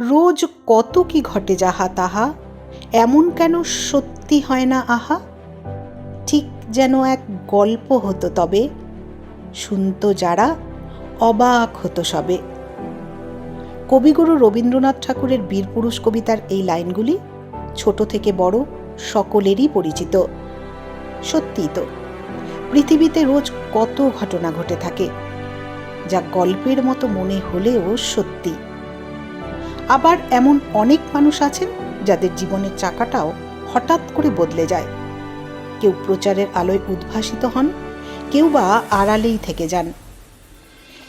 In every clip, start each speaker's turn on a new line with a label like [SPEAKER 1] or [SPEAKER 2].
[SPEAKER 1] রোজ কত কি ঘটে যাহা তাহা, এমন কেন সত্যি হয় না আহা? ঠিক যেন এক গল্প হতো তবে, শুনত যারা অবাক হতো সবে। কবিগুরু রবীন্দ্রনাথ ঠাকুরের বীরপুরুষ কবিতার এই লাইনগুলি ছোট থেকে বড় সকলেরই পরিচিত। সত্যিই তো, পৃথিবীতে রোজ কত ঘটনা ঘটে থাকে, যা গল্পের মতো মনে হলেও সত্যি। আবার এমন অনেক মানুষ আছেন যাদের জীবনের চাকাটাও হঠাৎ করে বদলে যায়। কেউ প্রচারের আলোয় উদ্ভাসিত হন, কেউ বা আড়ালেই থেকে যান।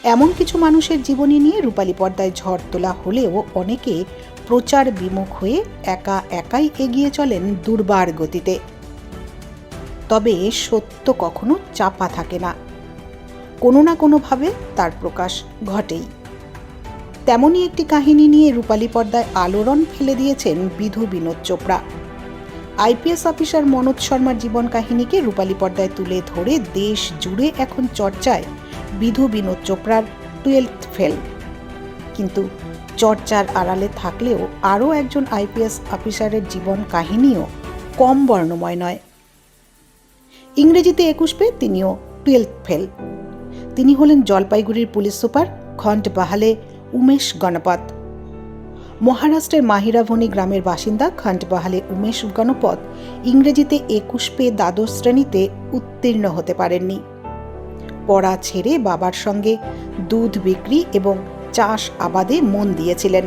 [SPEAKER 1] এমন কিছু মানুষের জীবনী নিয়ে রূপালী পর্দায় ঝড় তোলা হলেও অনেকে প্রচার বিমুখ হয়ে একা একাই এগিয়ে চলেন দুর্বার গতিতে। তবে সত্য কখনো চাপা থাকে না। কোনো না কোনোভাবে তার প্রকাশ ঘটেই। তেমনই একটি কাহিনী নিয়ে রূপালী পর্দায় আলোড়ন ফেলে দিয়েছেন বিধু বিনোদ চোপড়া। আইপিএস অফিসার মনোজ শর্মার জীবন কাহিনীকে রূপালী পর্দায় তুলে ধরে দেশ জুড়ে এখন চর্চায় বিধু বিনোদ চোপড়ার টুয়েলথ ফেল। কিন্তু চর্চার আড়ালে থাকলেও আরও একজন আইপিএস অফিসারের জীবন কাহিনীও কম বর্ণময় নয়। ইংরেজিতে একুশ পেয়ে তিনিও টুয়েলথ ফেল। তিনি হলেন জলপাইগুড়ির পুলিশ সুপার খন্ড বাহালে উমেশ গণপত। মহারাষ্ট্রের মাহিরাভনি গ্রামের বাসিন্দা খন্ডবাহালে উমেশ গণপত ইংরেজিতে একুশ পেয়ে দ্বাদশ শ্রেণীতে উত্তীর্ণ হতে পারেননি। পড়া ছেড়ে বাবার সঙ্গে দুধ বিক্রি এবং চাষ আবাদে মন দিয়েছিলেন।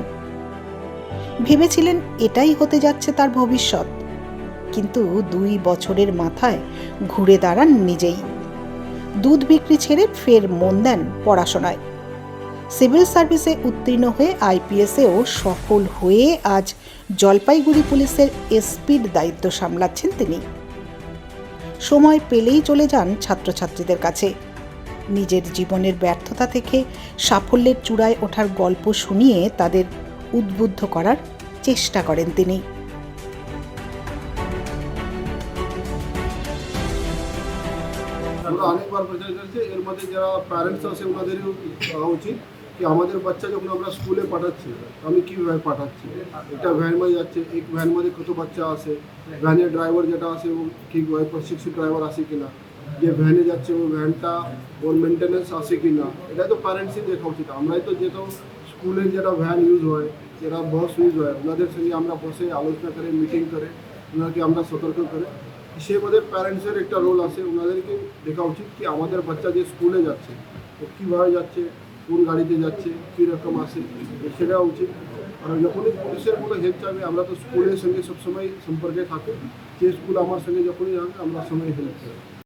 [SPEAKER 1] ভেবেছিলেন এটাই হতে যাচ্ছে তার ভবিষ্যৎ। কিন্তু দুই বছরের মাথায় ঘুরে দাঁড়ান নিজেই। দুধ বিক্রি ছেড়ে ফের মন দেন পড়াশোনায়। সিভিল সার্ভিসে উত্তীর্ণ হয়ে আইপিএসেও সফল হয়ে আজ জলপাইগুড়ি পুলিশের এসপির দায়িত্ব সামলাচ্ছেন তিনি। সময় পেলেই চলে যান ছাত্রছাত্রীদের কাছে। নিজের জীবনের ব্যর্থতা থেকে সাফল্যের চূড়ায় ওঠার গল্প শুনিয়ে তাদের উদ্বুদ্ধ করার চেষ্টা করেন তিনি।
[SPEAKER 2] অনেকবার প্রচার করেছি এর মধ্যে যারা প্যারেন্টস আছে ওনাদেরও উচিত। কি আমাদের বাচ্চা যখন আমরা স্কুলে পাঠাচ্ছি, আমি কীভাবে পাঠাচ্ছি? একটা ভ্যান মধ্যে যাচ্ছে এক ভ্যান মধ্যে কত বাচ্চা আসে ভ্যানের ড্রাইভার যেটা আছে ও ঠিকভাবে প্রশিক্ষিত ড্রাইভার আছে কিনা? যে ভ্যানে যাচ্ছে, ও ভ্যানটা ওর মেনটেন্যান্স আছে কিনা? এটা তো প্যারেন্টসই দেখা উচিত। আমরাই তো যেহেতু স্কুলের যেটা ভ্যান ইউজ হয়, যেটা বাস ইউজ হয়, ওনাদের সঙ্গে আমরা বসে আলোচনা করে মিটিং করে, ওনাকে আমরা সতর্ক করে সে আমাদের প্যারেন্টসের একটা রোল আছে। ওনাদেরকে দেখা উচিত কি আমাদের বাচ্চা যে স্কুলে যাচ্ছে, ও কীভাবে যাচ্ছে কোন গাড়িতে যাচ্ছে কীরকম আসে সেটা উচিত। আর যখনই পুলিশের কোনো হেল্প চাইবে, আমরা তো স্কুলের সঙ্গে সবসময় সম্পর্কে থাকি। যে স্কুল আমার সঙ্গে যখনই যাবে, আমরা সময় হেল্প করি